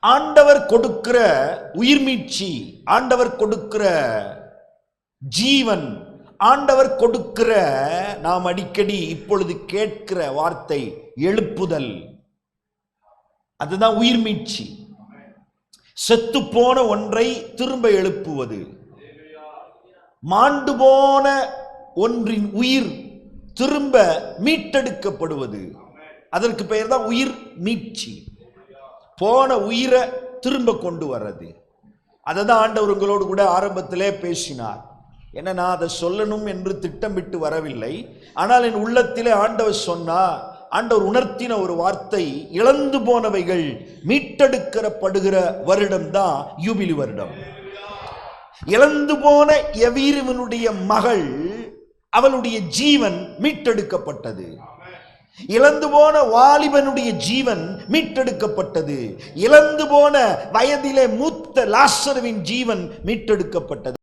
ஆண்டவர் கொடுக்கிற உயிர்மீட்சி ஆண்டவர் கொடுக்கிற ஜீவன் ஆண்டவர் கொடுக்கிற நாம் அடிக்கடி இப்பொழுது கேட்கிற வார்த்தை எழுப்புதல். அதுதான் உயிர்மீட்சி. செத்து போன ஒன்றை திரும்ப எழுப்புவது. மாண்டு போன ஒன்றின் உயிர் திரும்ப மீட்டெடுக்கப்படுவது. அதற்கு பெயர் தான் உயிர் மீட்சி போன உயிரை திரும்ப கொண்டு வர்றது. அதை தான் ஆண்டவர் உங்களோடு கூட ஆரம்பத்திலே பேசினார். என்ன நான் அதை சொல்லணும் என்று திட்டமிட்டு வரவில்லை. ஆனால் என் உள்ளத்திலே ஆண்டவர் சொன்னா ஆண்டவர் உணர்த்தின ஒரு வார்த்தை இழந்து போனவைகள் மீட்டெடுக்கப்படுகிற வருடம் தான் யூபிலி வருடம். இழந்து போன எவீருவனுடைய மகள் அவளுடைய ஜீவன் மீட்டெடுக்கப்பட்டது. இழந்து போன வாலிபனுடைய ஜீவன் மீட்டெடுக்கப்பட்டது. இழந்து போன வயதிலே மூத்த லாசருவின் ஜீவன் மீட்டெடுக்கப்பட்டது.